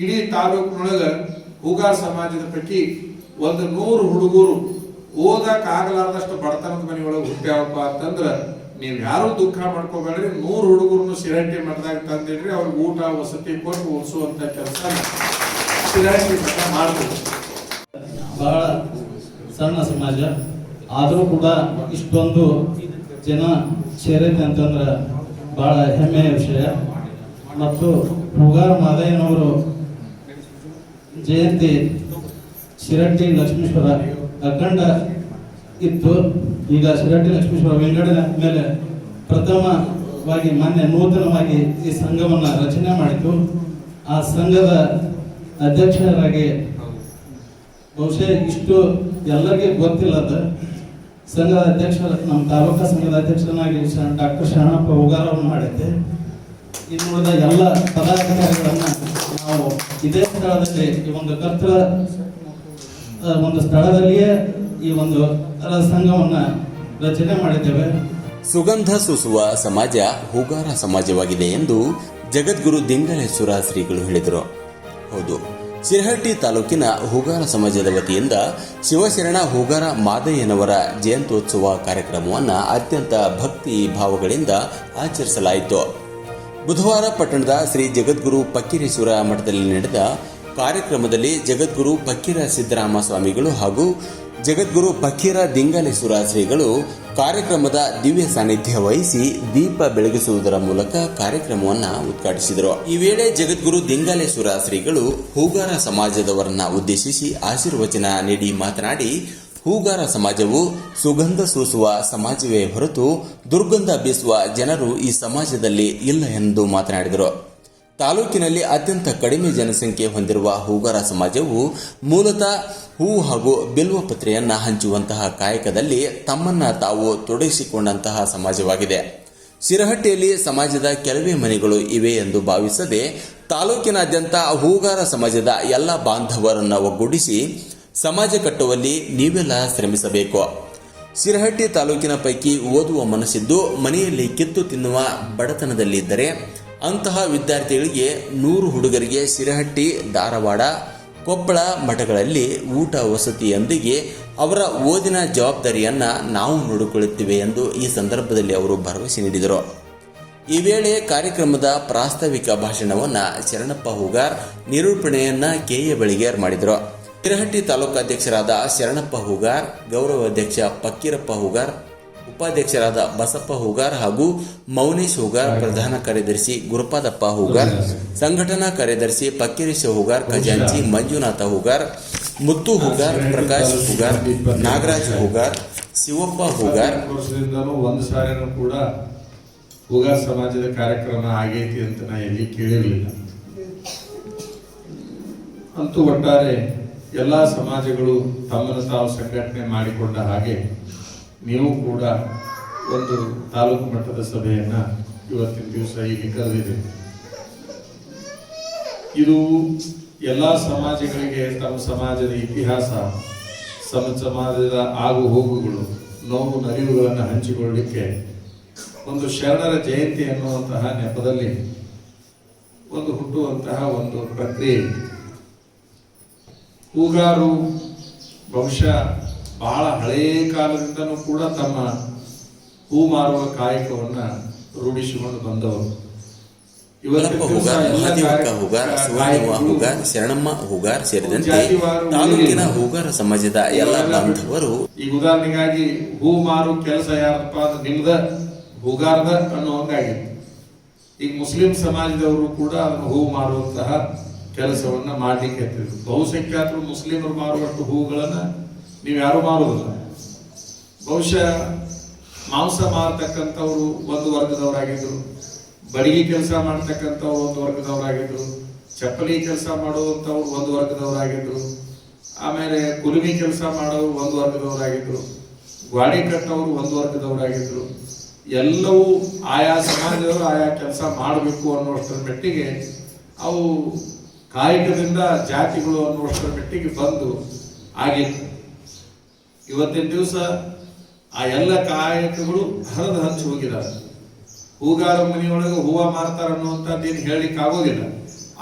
ಇಡೀ ತಾಲೂಕಿನೊಳಗ ಹೂಗಾರ್ ಸಮಾಜದ ಪೈಕಿ ಒಂದು ನೂರು ಹುಡುಗರು ಓದಕ್ ಆಗಲಾರ್ದಷ್ಟು ಬಡತನದ ಮನೆಯೊಳಗೆ ಹುಟ್ಟ್ಯಾವಪ್ಪ ಅಂತಂದ್ರ ನೀವ್ ಯಾರು ದುಃಖ ಮಾಡ್ಕೋಬೇಡ್ರಿ. ನೂರು ಹುಡುಗರನ್ನು ಸಿರಂಟಿ ಮಠದಾಗ ತಂದಿಡ್ರಿ, ಅವ್ರಿಗೆ ಊಟ, ವಸತಿ ಕೊಟ್ಟು ಉಳಿಸುವಂತ ಕೆಲಸ ಸಿರಂಟಿ ಮಠ ಮಾಡ್ತೀವಿ ಬಹಳ ಸಣ್ಣ ಸಮಾಜ. ಆದರೂ ಕೂಡ ಇಷ್ಟೊಂದು ಜನ ಸೇರೈತೆ ಅಂತಂದ್ರೆ ಬಹಳ ಹೆಮ್ಮೆಯ ವಿಷಯ. ಮತ್ತು ಹುಗಾರ ಮಾದಯ್ಯನವರು ಜಯಂತಿ ಶಿರಟ್ಟಿ ಲಕ್ಷ್ಮೀಶ್ವರ ಅಖಂಡ ಇತ್ತು. ಈಗ ಶಿರಟ್ಟಿ ಲಕ್ಷ್ಮೀಶ್ವರ ವೆಂಕಟನ ಮೇಲೆ ಪ್ರಥಮವಾಗಿ ಮೊನ್ನೆ ನೂತನವಾಗಿ ಈ ಸಂಘವನ್ನು ರಚನೆ ಮಾಡಿತು ಆ ಸಂಘದ ಅಧ್ಯಕ್ಷರಾಗಿ ಬಹುಶಃ ಇಷ್ಟು ಎಲ್ಲರಿಗೆ ಗೊತ್ತಿಲ್ಲದ ಸಂಘದ ಅಧ್ಯಕ್ಷರ ನಮ್ಮ ತಾಲೂಕಾ ಸಂಘದ ಅಧ್ಯಕ್ಷರನ್ನಾಗಿ ಡಾಕ್ಟರ್ ಶರಣಪ್ಪ ಉಗಾರವನ್ನು ಮಾಡಿದ್ದೆ. ಇನ್ನು ಉಳಿದ ಎಲ್ಲ ಪದಾಧಿಕಾರಿಗಳನ್ನ ನಾವು ಇದೇ ಸ್ಥಳದಲ್ಲಿ ಈ ಒಂದು ಕರ್ತೃ ಒಂದು ಸ್ಥಳದಲ್ಲಿಯೇ ಈ ಒಂದು ಸಂಘವನ್ನ ರಚನೆ ಮಾಡಿದ್ದೇವೆ. ಸುಗಂಧ ಸೂಸುವ ಸಮಾಜ ಹೂಗಾರ ಸಮಾಜವಾಗಿದೆ ಎಂದು ಜಗದ್ಗುರು ದಿಂಗಲೇಶ್ವರ ಶ್ರೀಗಳು ಹೇಳಿದರು. ಹೌದು, ಶಿರಹಟ್ಟಿ ತಾಲೂಕಿನ ಹೂಗಾರ ಸಮಾಜದ ವತಿಯಿಂದ ಶಿವಶರಣ ಹೂಗಾರ ಮಾದಯ್ಯನವರ ಜಯಂತ್ಯೋತ್ಸವ ಕಾರ್ಯಕ್ರಮವನ್ನು ಅತ್ಯಂತ ಭಕ್ತಿ ಭಾವಗಳಿಂದ ಆಚರಿಸಲಾಯಿತು. ಬುಧವಾರ ಪಟ್ಟಣದ ಶ್ರೀ ಜಗದ್ಗುರು ಪಕ್ಕೀರೇಶ್ವರ ಮಠದಲ್ಲಿ ನಡೆದ ಕಾರ್ಯಕ್ರಮದಲ್ಲಿ ಜಗದ್ಗುರು ಪಕ್ಕೀರ ಸಿದ್ದರಾಮ ಸ್ವಾಮಿಗಳು ಹಾಗೂ ಜಗದ್ಗುರು ಪಕ್ಕೀರ ದಿಂಗಾಲೇಶ್ವರ ಶ್ರೀಗಳು ಕಾರ್ಯಕ್ರಮದ ದಿವ್ಯ ಸಾನ್ನಿಧ್ಯ ವಹಿಸಿ ದೀಪ ಬೆಳಗಿಸುವುದರ ಮೂಲಕ ಕಾರ್ಯಕ್ರಮವನ್ನು ಉದ್ಘಾಟಿಸಿದರು. ಈ ವೇಳೆ ಜಗದ್ಗುರು ದಿಂಗಾಲೇಶ್ವರ ಶ್ರೀಗಳು ಹೂಗಾರ ಸಮಾಜದವರನ್ನ ಉದ್ದೇಶಿಸಿ ಆಶೀರ್ವಚನ ನೀಡಿ ಮಾತನಾಡಿ ಹೂಗಾರ ಸಮಾಜವು ಸುಗಂಧ ಸೂಸುವ ಸಮಾಜವೇ ಹೊರತು ದುರ್ಗಂಧ ಬೀಸುವ ಜನರು ಈ ಸಮಾಜದಲ್ಲಿ ಇಲ್ಲ ಎಂದು ಮಾತನಾಡಿದರು. ತಾಲೂಕಿನಲ್ಲಿ ಅತ್ಯಂತ ಕಡಿಮೆ ಜನಸಂಖ್ಯೆ ಹೊಂದಿರುವ ಹೂಗಾರ ಸಮಾಜವು ಮೂಲತಃ ಹೂ ಹಾಗೂ ಬಿಲ್ವ ಪತ್ರೆಯನ್ನು ಹಂಚುವಂತಹ ಕಾಯಕದಲ್ಲಿ ತಮ್ಮನ್ನ ತಾವು ತೊಡಗಿಸಿಕೊಂಡಂತಹ ಸಮಾಜವಾಗಿದೆ. ಶಿರಹಟ್ಟಿಯಲ್ಲಿ ಸಮಾಜದ ಕೆಲವೇ ಮನೆಗಳು ಇವೆ ಎಂದು ಭಾವಿಸದೆ ತಾಲೂಕಿನಾದ್ಯಂತ ಹೂಗಾರ ಸಮಾಜದ ಎಲ್ಲ ಬಾಂಧವರನ್ನು ಒಗ್ಗೂಡಿಸಿ ಸಮಾಜ ಕಟ್ಟುವಲ್ಲಿ ನೀವೆಲ್ಲ ಶ್ರಮಿಸಬೇಕು. ಸಿರಹಟ್ಟಿ ತಾಲೂಕಿನ ಪೈಕಿ ಓದುವ ಮನಸ್ಸಿದ್ದು ಮನೆಯಲ್ಲಿ ಕಿತ್ತು ತಿನ್ನುವ ಬಡತನದಲ್ಲಿದ್ದರೆ ಅಂತಹ ವಿದ್ಯಾರ್ಥಿಗಳಿಗೆ ನೂರು ಹುಡುಗರಿಗೆ ಸಿರಹಟ್ಟಿ, ಧಾರವಾಡ, ಕೊಪ್ಪಳ ಮಠಗಳಲ್ಲಿ ಊಟ ವಸತಿಯೊಂದಿಗೆ ಅವರ ಓದಿನ ಜವಾಬ್ದಾರಿಯನ್ನು ನಾವು ನೋಡಿಕೊಳ್ಳುತ್ತೇವೆ ಎಂದು ಈ ಸಂದರ್ಭದಲ್ಲಿ ಅವರು ಭರವಸೆ ನೀಡಿದರು. ಈ ವೇಳೆ ಕಾರ್ಯಕ್ರಮದ ಪ್ರಾಸ್ತಾವಿಕ ಭಾಷಣವನ್ನು ಶರಣಪ್ಪ ಹೂಗಾರ್ ಕೆ ಎ ಬಳಿಗೇರ್ ಮಾಡಿದರು. ತಿರಹಟ್ಟಿ ತಾಲೂಕಾಧ್ಯಕ್ಷರಾದ ಶರಣಪ್ಪ ಹೂಗಾರ್, ಗೌರವ ಅಧ್ಯಕ್ಷ ಪಕ್ಕೀರಪ್ಪ ಹೂಗಾರ್, ಉಪಾಧ್ಯಕ್ಷರಾದ ಬಸಪ್ಪ ಹೂಗಾರ್ ಹಾಗೂ ಮೌನೇಶ್ ಹೂಗಾರ್ ಪ್ರಧಾನ ಕಾರ್ಯದರ್ಶಿ ಗುರುಪಾದಪ್ಪ ಹೂಗಾರ್, ಸಂಘಟನಾ ಕಾರ್ಯದರ್ಶಿ ಪಕ್ಕೀರೇಶ ಹೂಗಾರ್, ಖಜಾಂಚಿ ಮಂಜುನಾಥ ಹೂಗಾರ್, ಮುತ್ತು ಹೂಗಾರ್, ಪ್ರಕಾಶ್ ಹೂಗಾರ್, ನಾಗರಾಜ್ ಹೂಗಾರ್, ಶಿವಪ್ಪ ಹೂಗಾರ್. ಒಂದು ಕೂಡ ಹೂಗಾರ್ ಸಮಾಜದ ಕಾರ್ಯಕ್ರಮ ಆಗೈತಿ ಅಂತ ನಾ ಎಲ್ಲಿ ಕೇಳಿರಲಿಲ್ಲ. ಅಂತೂ ಒಟ್ಟಾರೆ ಎಲ್ಲ ಸಮಾಜಗಳು ತಮ್ಮನ್ನು ತಾವು ಸಂಘಟನೆ ಮಾಡಿಕೊಂಡ ಹಾಗೆ ನೀವು ಕೂಡ ಒಂದು ತಾಲೂಕು ಮಟ್ಟದ ಸಭೆಯನ್ನು ಇವತ್ತಿನ ದಿವಸ ಇಲ್ಲಿ ಕರೆದಿದೆ. ಇದು ಎಲ್ಲ ಸಮಾಜಗಳಿಗೆ ತಮ್ಮ ಸಮಾಜದ ಇತಿಹಾಸ ಸಮ ಸಮಾಜದ ಆಗು ಹೋಗುಗಳು, ನೋವು ನರಿವುಗಳನ್ನು ಹಂಚಿಕೊಳ್ಳಲಿಕ್ಕೆ ಒಂದು ಶರಣರ ಜಯಂತಿ ಅನ್ನುವಂತಹ ನೆಪದಲ್ಲಿ ಒಂದು ಹುಟ್ಟುವಂತಹ ಒಂದು ಪ್ರಕ್ರಿಯೆ ಹೂಗಾರು ಬಹುಶಃ ಬಹಳ ಹಳೆಯ ಕಾಲದಿಂದನೂ ಕೂಡ ತಮ್ಮ ಹೂ ಮಾರುವ ಕಾಯಕವನ್ನು ರೂಢಿಸಿಕೊಂಡು ಬಂದವರು. ಶರಣಮ್ಮ ಹೂಗಾರ್ ಸೇರಿದಂತೆ ತಾಲೂಕಿನ ಹೂಗಾರ ಸಮಾಜದ ಎಲ್ಲ ಬಾಂಧವರು ಈಗ ಉದಾಹರಣೆಗಾಗಿ ಹೂ ಮಾರು ಕೆಲಸ ಯಾರಪ್ಪ ಅಂದ್ರೆ ನಿಮ್ದ ಹೂಗಾರದ ಅನ್ನುವಂಗಾಗಿತ್ತು ಈಗ ಮುಸ್ಲಿಂ ಸಮಾಜದವರು ಕೂಡ ಅದನ್ನು ಹೂ ಮಾರುವಂತಹ ಕೆಲಸವನ್ನ ಮಾಡ್ಲಿಕ್ಕೆ ಹತ್ತಿದ್ರು ಬಹುಸಂಖ್ಯಾತರು ಮುಸ್ಲಿಮರು ಮಾರುವಷ್ಟು ಹೂಗಳನ್ನ ನೀವು ಯಾರು ಮಾರುವುದಿಲ್ಲ. ಬಹುಶಃ ಮಾಂಸ ಮಾರತಕ್ಕಂಥವ್ರು ಒಂದು ವರ್ಗದವರಾಗಿದ್ರು, ಬಡಿಗೆ ಕೆಲಸ ಮಾಡ್ತಕ್ಕಂಥವ್ರು ಒಂದು ವರ್ಗದವರಾಗಿದ್ರು, ಚಪ್ಪಲಿ ಕೆಲಸ ಮಾಡುವಂಥವ್ರು ಒಂದು ವರ್ಗದವರಾಗಿದ್ರು, ಆಮೇಲೆ ಕುಲುಮಿ ಕೆಲಸ ಮಾಡೋರು ಒಂದು ವರ್ಗದವರಾಗಿದ್ರು, ಗ್ವಾಡಿ ಕಟ್ಟವರು ಒಂದು ವರ್ಗದವರಾಗಿದ್ರು, ಎಲ್ಲವೂ ಆಯಾ ಸಮಾಜದವರು ಆಯಾ ಕೆಲಸ ಮಾಡಬೇಕು ಅನ್ನೋಷ್ಟರ ಮಟ್ಟಿಗೆ ಅವು ಕಾಯಕದಿಂದ ಜಾತಿಗಳು ಅನ್ನುವಷ್ಟರ ಮಟ್ಟಿಗೆ ಬಂದು ಆಗಿತ್ತು ಇವತ್ತಿನ ದಿವಸ ಆ ಎಲ್ಲ ಕಾಯಕಗಳು ಹರಿದು ಹಂಚಿ ಹೋಗಿದ್ದಾರೆ. ಹೂಗಾರ ಮನೆಯೊಳಗೆ ಹೂವ ಮಾರ್ತಾರ ಅನ್ನುವಂಥದ್ದು ಏನು ಹೇಳಲಿಕ್ಕೆ ಆಗೋದಿಲ್ಲ.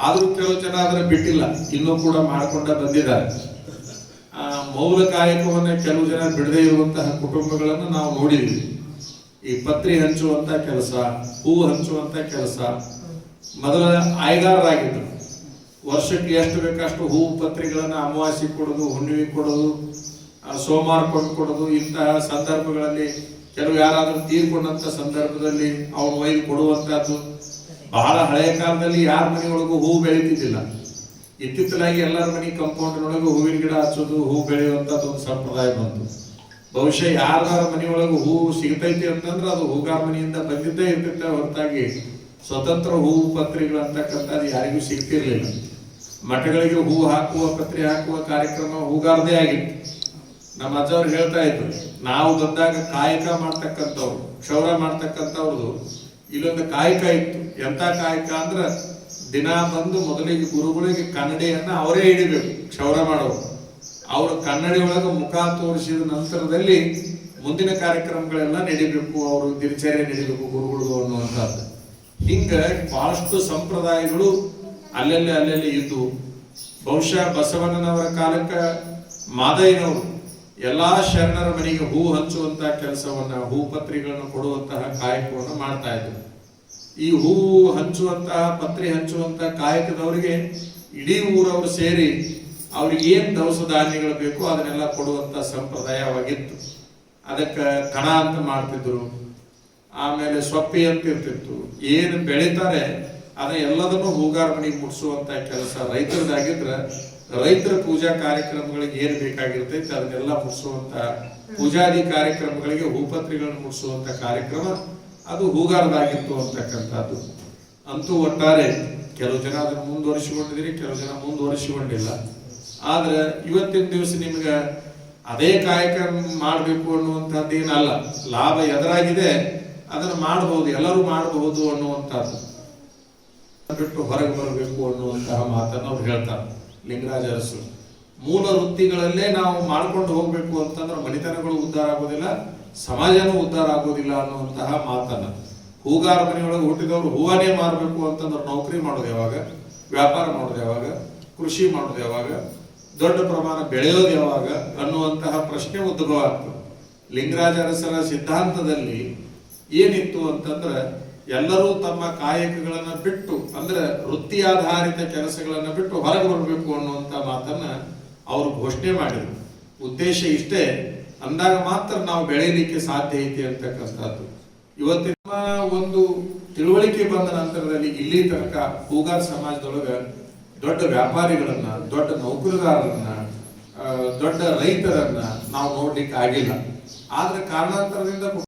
ಆದರೂ ಕೆಲವು ಜನ ಆದರೆ ಬಿಟ್ಟಿಲ್ಲ. ಇನ್ನೂ ಕೂಡ ಮಾಡ್ಕೊಂಡ ಬಂದಿದ್ದಾರೆ. ಮೌಲ ಕಾಯಕವನ್ನು ಕೆಲವು ಜನ ಬಿಡದೇ ಇರುವಂತಹ ಕುಟುಂಬಗಳನ್ನು ನಾವು ನೋಡಿದ್ವಿ ಈ ಪತ್ರಿ ಹಂಚುವಂತ ಕೆಲಸ, ಹೂ ಹಂಚುವಂತ ಕೆಲಸ ಮೊದಲ ಆಯ್ಗಾರರಾಗಿದ್ರು ವರ್ಷಕ್ಕೆ ಎಷ್ಟು ಬೇಕಷ್ಟು ಹೂ ಪತ್ರಿಗಳನ್ನು ಅಮಾವಾಸ್ಯೆ ಕೊಡೋದು, ಹುಣ್ಣಿಮೆ ಕೊಡೋದು ಸೋಮವಾರ ಕೊಂಡು ಕೊಡೋದು, ಇಂತಹ ಸಂದರ್ಭಗಳಲ್ಲಿ ಕೆಲವು ಯಾರಾದರೂ ತೀರ್ಕೊಂಡಂತ ಸಂದರ್ಭದಲ್ಲಿ ಅವ್ರ ಮೈಲಿ ಕೊಡುವಂಥದ್ದು ಬಹಳ ಹಳೆಯ ಕಾಲದಲ್ಲಿ ಯಾರ ಮನೆಯೊಳಗೂ ಹೂ ಬೆಳೀತಿದ್ದಿಲ್ಲ. ಇತ್ತಿತ್ತಲಾಗಿ ಎಲ್ಲರ ಮನೆ ಕಂಪೌಂಡ್ನೊಳಗೆ ಹೂವಿನ ಗಿಡ ಹಚ್ಚೋದು, ಹೂ ಬೆಳೆಯುವಂಥದ್ದು ಒಂದು ಸಂಪ್ರದಾಯ ಬಂತು. ಬಹುಶಃ ಯಾರ್ದಾರ ಮನೆಯೊಳಗೆ ಹೂವು ಸಿಗ್ತೈತಿ ಅಂತಂದ್ರೆ ಅದು ಹೂಗಾರ ಮನೆಯಿಂದ ಬಂದಿದ್ದೇ ಇರ್ತೈತೆ ಹೊರತಾಗಿ ಸ್ವತಂತ್ರ ಹೂವು ಪತ್ರಿಗಳು ಅಂತಕ್ಕಂಥದ್ದು ಯಾರಿಗೂ ಸಿಗ್ತಿರ್ಲಿಲ್ಲ. ಮಠಗಳಿಗೆ ಹೂ ಹಾಕುವ ಪತ್ರೆ ಹಾಕುವ ಕಾರ್ಯಕ್ರಮ ಹೂಗಾರದೇ ಆಗಿತ್ತು. ನಮ್ಮ ಅಜ್ಜವ್ರು ಹೇಳ್ತಾ ಇದ್ರು, ನಾವು ಬಂದಾಗ ಕಾಯಕ ಮಾಡ್ತಕ್ಕಂಥವ್ರು, ಕ್ಷೌರ ಮಾಡ್ತಕ್ಕಂಥವ್ರದ್ದು ಇಲ್ಲೊಂದು ಕಾಯಕ ಇತ್ತು. ಎಂತ ಕಾಯಕ ಅಂದ್ರೆ ದಿನ ಬಂದು ಮೊದಲಿಗೆ ಗುರುಗಳಿಗೆ ಕನ್ನಡಿಯನ್ನು ಅವರೇ ಹಿಡಿಬೇಕು, ಕ್ಷೌರ ಮಾಡೋರು ಅವರು ಕನ್ನಡಿ ಒಳಗೆ ಮುಖ ತೋರಿಸಿದ ನಂತರದಲ್ಲಿ ಮುಂದಿನ ಕಾರ್ಯಕ್ರಮಗಳೆಲ್ಲ ನಡಿಬೇಕು, ಅವರು ದಿನಚರ್ಯ ನಡಿಬೇಕು ಗುರುಗಳು ಅನ್ನುವಂಥದ್ದು. ಹಿಂಗೆ ಬಹಳಷ್ಟು ಸಂಪ್ರದಾಯಗಳು ಅಲ್ಲಲ್ಲಿ ಅಲ್ಲಲ್ಲಿ ಇದ್ದು, ಬಹುಶಃ ಬಸವಣ್ಣನವರ ಕಾಲಕ್ಕೆ ಮಾದಯ್ಯನವರು ಎಲ್ಲಾ ಶರಣರ ಮನೆಗೆ ಹೂ ಹಂಚುವಂತಹ ಕೆಲಸವನ್ನ, ಹೂ ಪತ್ರಿಗಳನ್ನು ಕೊಡುವಂತಹ ಕಾಯಕವನ್ನು ಮಾಡ್ತಾ ಇದ್ರು. ಈ ಹೂ ಹಂಚುವಂತಹ ಪತ್ರಿ ಹಂಚುವಂತಹ ಕಾಯಕದವರಿಗೆ ಇಡೀ ಊರವರು ಸೇರಿ ಅವ್ರಿಗೆ ಏನ್ ದವಸ ಧಾನ್ಯಗಳು ಬೇಕು ಅದನ್ನೆಲ್ಲ ಕೊಡುವಂತ ಸಂಪ್ರದಾಯವಾಗಿತ್ತು. ಅದಕ್ಕೆ ಕಣ ಅಂತ ಮಾಡ್ತಿದ್ರು. ಆಮೇಲೆ ಸೊಪ್ಪಿ ಅಂತ ಇರ್ತಿತ್ತು. ಏನು ಬೆಳಿತಾರೆ ಅದ ಎಲ್ಲದನ್ನು ಹೂಗಾರ್ಮಣಿ ಮುಟ್ಸುವಂತ ಕೆಲಸ ರೈತರದಾಗಿದ್ರ ರೈತರ ಪೂಜಾ ಕಾರ್ಯಕ್ರಮಗಳಿಗೆ ಏನ್ ಬೇಕಾಗಿರ್ತೈತೆ ಅದನ್ನೆಲ್ಲ ಮುಟ್ಸುವಂತ ಪೂಜಾದಿ ಕಾರ್ಯಕ್ರಮಗಳಿಗೆ ಹೂಪತ್ರಿಗಳನ್ನು ಮುಟ್ಸುವಂತ ಕಾರ್ಯಕ್ರಮ ಅದು ಹೂಗಾರದಾಗಿತ್ತು ಅಂತಕ್ಕಂಥದ್ದು ಅಂತೂ ಒಟ್ಟಾರೆ ಕೆಲವು ಜನ ಅದನ್ನು ಮುಂದುವರಿಸಿಕೊಂಡಿದ್ದೀರಿ, ಕೆಲವು ಜನ ಮುಂದುವರಿಸಿಕೊಂಡಿಲ್ಲ. ಆದ್ರೆ ಇವತ್ತಿನ ದಿವಸ ನಿಮ್ಗೆ ಅದೇ ಕಾರ್ಯಕ್ರಮ ಮಾಡಬೇಕು ಅನ್ನುವಂಥದ್ದು ಏನಲ್ಲ ಲಾಭ ಎದುರಾಗಿದೆ, ಅದನ್ನು ಮಾಡಬಹುದು ಎಲ್ಲರೂ ಮಾಡಬಹುದು ಅನ್ನುವಂಥದ್ದು. ಬಿಟ್ಟು ಹೊರಗೆ ಬರಬೇಕು ಅನ್ನುವಂತಹ ಮಾತನ್ನು ಅವ್ರು ಹೇಳ್ತಾರೆ. ಲಿಂಗರಾಜ ಅರಸರು. ಮೂಲ ವೃತ್ತಿಗಳಲ್ಲೇ ನಾವು ಮಾಡ್ಕೊಂಡು ಹೋಗ್ಬೇಕು ಅಂತಂದ್ರೆ ಮನಿತನಗಳು ಉದ್ಧಾರ ಆಗೋದಿಲ್ಲ, ಸಮಾಜನೂ ಉದ್ಧಾರ ಆಗೋದಿಲ್ಲ ಅನ್ನುವಂತಹ ಮಾತನ್ನ. ಹೂಗಾರ ಮನೆಯೊಳಗೆ ಹುಟ್ಟಿದವರು ಹೂವನೇ ಮಾರಬೇಕು ಅಂತಂದ್ರೆ ನೌಕರಿ ಮಾಡೋದು ಯಾವಾಗ? ವ್ಯಾಪಾರ ಮಾಡೋದು ಯಾವಾಗ? ಕೃಷಿ ಮಾಡೋದು ಯಾವಾಗ? ದೊಡ್ಡ ಪ್ರಮಾಣ ಬೆಳೆಯೋದು ಯಾವಾಗ? ಅನ್ನುವಂತಹ ಪ್ರಶ್ನೆ ಉದ್ಭವ ಆಗ್ತದೆ. ಲಿಂಗರಾಜ ಅರಸರ ಸಿದ್ಧಾಂತದಲ್ಲಿ ಏನಿತ್ತು ಅಂತಂದ್ರೆ ಎಲ್ಲರೂ ತಮ್ಮ ಕಾಯಕಗಳನ್ನ ಬಿಟ್ಟು, ಅಂದ್ರೆ ವೃತ್ತಿ ಆಧಾರಿತ ಕೆಲಸಗಳನ್ನ ಬಿಟ್ಟು ಹೊರಗೆ ಬರಬೇಕು ಅನ್ನುವಂತ ಮಾತನ್ನ ಅವರು ಘೋಷಣೆ ಮಾಡಿದ್ರು. ಉದ್ದೇಶ ಇಷ್ಟೇ, ಅಂದಾಗ ಮಾತ್ರ ನಾವು ಬೆಳೆಯಲಿಕ್ಕೆ ಸಾಧ್ಯ ಐತಿ ಅಂತಕ್ಕಂಥದ್ದು. ಇವತ್ತಿನ ಒಂದು ತಿಳುವಳಿಕೆ ಬಂದ ನಂತರದಲ್ಲಿ ಇಲ್ಲಿ ತನಕ ಹೂಗಾರ್ ಸಮಾಜದೊಳಗ ದೊಡ್ಡ ವ್ಯಾಪಾರಿಗಳನ್ನ, ದೊಡ್ಡ ನೌಕರದಾರರನ್ನ ದೊಡ್ಡ ರೈತರನ್ನ ನಾವು ನೋಡ್ಲಿಕ್ಕೆ ಆಗಿಲ್ಲ ಆದ್ರೆ ಕಾರಣಾಂತರದಿಂದ